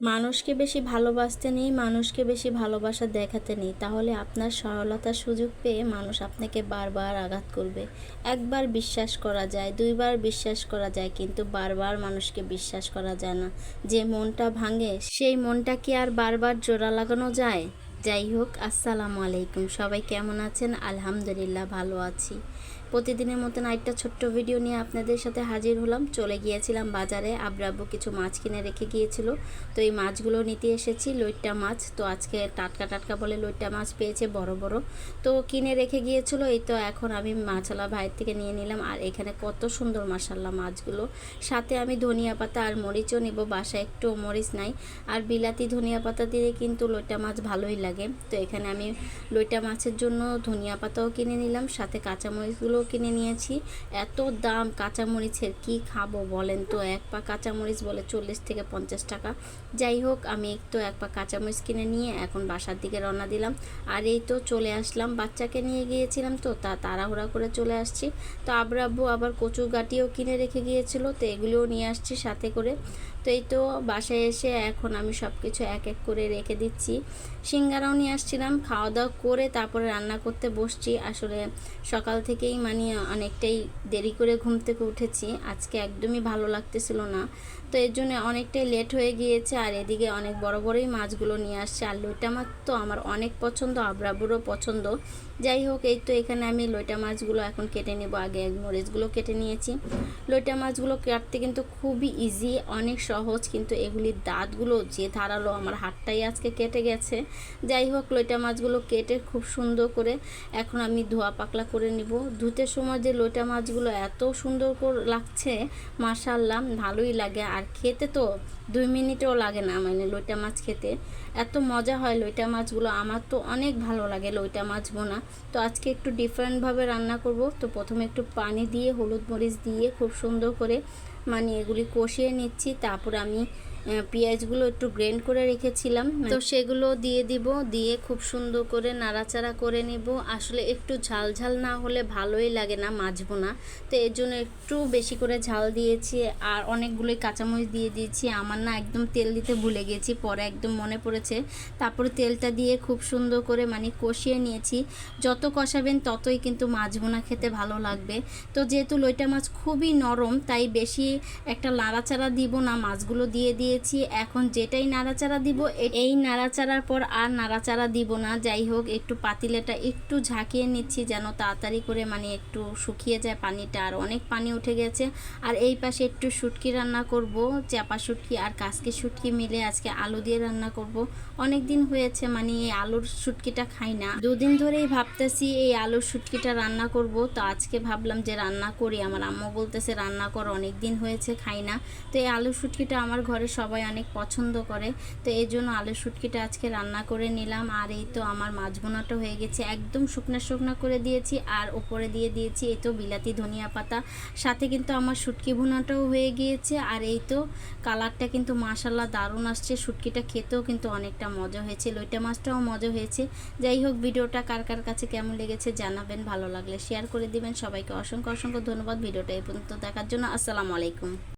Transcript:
মানুষকে বেশি ভালোবাসতে নেই, মানুষকে বেশি ভালোবাসা দেখাতে নেই। তাহলে আপনার সরলতার সুযোগ পেয়ে মানুষ আপনাকে বারবার আঘাত করবে। একবার বিশ্বাস করা যায়, দুইবার বিশ্বাস করা যায়, কিন্তু বারবার মানুষকে বিশ্বাস করা যায় না। যে মনটা ভাঙে, সেই মনটা কি আর বারবার জোড়া লাগানো যায়? যাই হোক, আসসালামু আলাইকুম। সবাই কেমন আছেন? আলহামদুলিল্লাহ ভালো আছি। প্রতিদিনের মতন আরেকটা ছোট্ট ভিডিও নিয়ে আপনাদের সাথে হাজির হলাম। চলে গিয়েছিলাম বাজারে। আব্রাব্বু কিছু মাছ কিনে রেখে গিয়েছিল। তো এই মাছগুলো নিতে এসেছি, লইট্টা মাছ। তো আজকে টাটকা টাটকা বলে লইট্টা মাছ পেয়েছে, বড় বড়। তো কিনে রেখে গিয়েছিল। এই তো এখন আমি মাছালা ভাইয়ের থেকে নিয়ে নিলাম। আর এখানে কত সুন্দর মাসাল্লা মাছগুলো। সাথে আমি ধনিয়া পাতা আর মরিচও নেব। বাসায় একটু মরিচ নাই। আর বিলাতি ধনিয়া পাতা দিয়ে কিন্তু লইট্টা মাছ ভালোই লাগে। তো এখানে আমি লইটা মাছের জন্য ধনিয়া পাতাও কিনে নিলাম, সাথে কাঁচামরিচগুলোও কিনে নিয়েছি। এত দাম কাঁচামরিচের, কি খাব বলেন তো? এক পা কাঁচামরিচ বলে চল্লিশ থেকে পঞ্চাশ টাকা। যাই হোক, আমি একটু এক পা কাঁচামরিচ কিনে নিয়ে এখন বাসার দিকে রওনা দিলাম। আর এই তো চলে আসলাম, বাচ্চাকে নিয়ে গিয়েছিলাম তো, তা তাড়াহুড়া করে চলে আসছি। তো আব্রাব্বু আবার কচু গাটিও কিনে রেখে গিয়েছিল, তো এগুলোও নিয়ে আসছি সাথে করে। তো এই তো বাসায় এসে এখন আমি সব কিছু এক এক করে রেখে দিচ্ছি। সিঙ্গারাও নিয়ে আসছিলাম খাওয়া দাওয়া করে তারপরে রান্না করতে বসছি। আসলে সকাল থেকেই মানে অনেকটাই দেরি করে ঘুম থেকে উঠেছি। আজকে একদমই ভালো লাগতেছিল না। তো এর জন্য অনেকটাই লেট হয়ে গিয়েছে আর এদিকে অনেক বড় বড়ই মাছগুলো নিয়ে আসছে। আর লইটা মাছ তো আমার অনেক পছন্দ, আবরাবুরও পছন্দ। যাই হোক, এই তো এখানে আমি লইটা মাছগুলো এখন কেটে নেব। আগে মরিচগুলো কেটে নিয়েছি। লইটা মাছগুলো কাটতে কিন্তু খুবই ইজি অনেক সহজ, কিন্তু এগুলির দাঁতগুলো যে ধারালো আমার হাতটাই আজকে কেটে গেছে। যাই হোক, লইটা মাছগুলো কেটে খুব সুন্দর করে এখন আমি ধোয়া পাকলা করে নিব। ধুতে সময় যে লইটা মাছগুলো এত সুন্দর করে লাগছে মাশাল্লাহ ভালোই লাগে। আর খেতে তো দুই মিনিটও লাগে না মানে লইটা মাছ খেতে। এত মজা হয় লইটা মাছগুলো, আমার তো অনেক ভালো লাগে লইটা মাছ বোনা। তো আজকে একটু ডিফারেন্টভাবে রান্না করব। তো প্রথমে একটু পানি দিয়ে, হলুদ মরিচ দিয়ে খুব সুন্দর করে মানে এগুলি কষিয়ে নিচ্ছি তারপর আমি পেঁয়াজগুলো একটু গ্রেন্ড করে রেখেছিলাম। তো সেগুলো দিয়ে দিব দিয়ে খুব সুন্দর করে নাড়াচাড়া করে নিব। আসলে একটু ঝাল ঝাল না হলে ভালোই লাগে না মাছবো না। তো এর জন্য একটু বেশি করে ঝাল দিয়েছি আর অনেকগুলোই কাঁচামরিচ দিয়ে দিয়েছি। আমার না একদম তেল দিতে ভুলে গেছি পরে একদম মনে পড়েছে। তারপরে তেলটা দিয়ে খুব সুন্দর করে মানে কষিয়ে নিয়েছি। যত কষাবেন ততই কিন্তু মাছ বোনা খেতে ভালো লাগবে। তো যেহেতু লইটা মাছ খুবই নরম তাই বেশি একটা নাড়াচাড়া দিব না, মাছগুলো দিয়ে দিয়ে দিয়েছি। এখন যেটাই নাড়াচাড়া দিব এই নাড়াচাড়ার পর আর নাড়াচাড়া দিব না। যাই হোক, একটু পাতিলেটা একটু ঝাঁকিয়ে নিচ্ছি যেন তাড়াতাড়ি করে মানে একটু শুকিয়ে যায় পানিটা। আর অনেক পানি উঠে গেছে। আর এই পাশে একটু শুটকি রান্না করব। চাপা শুটকি আর কাসকি শুটকি মিলে আজকে আলু দিয়ে রান্না করব। অনেক দিন হয়েছে মানে এই আলুর শুটকিটা খাই না। দুদিন ধরেই ভাবতেছি এই আলুর শুটকিটা রান্না করব। তো আজকে ভাবলাম যে রান্না করি। আমার আম্মু বলতেছে, রান্না কর অনেক দিন হয়েছে, খাই না। তো এই আলুর শুটকিটা আমার ঘরে সবাই অনেক পছন্দ করে। তো এই জন্য আলু শুটকিটা আজকে রান্না করে নিলাম। আর এই তো আমার মাছ বোনাটা হয়ে গেছে। একদম শুকনা শুকনা করে দিয়েছি আর ওপরে দিয়ে দিয়েছি এই তো বিলাতি ধনিয়া পাতা। সাথে কিন্তু আমার শুটকি ভুনাটাও হয়ে গিয়েছে। আর এই তো কালারটা কিন্তু মাশাল্লাহ দারুণ আসছে। শুটকিটা খেতেও কিন্তু অনেকটা মজা হয়েছে। লইটা মাছটাও মজা হয়েছে। যাই হোক, ভিডিওটা কার কার কাছে কেমন লেগেছে জানাবেন, ভালো লাগলে শেয়ার করে দিবেন। সবাইকে অসংখ্য অসংখ্য ধন্যবাদ। ভিডিওটা এই পর্যন্ত দেখার জন্য আসসালামু আলাইকুম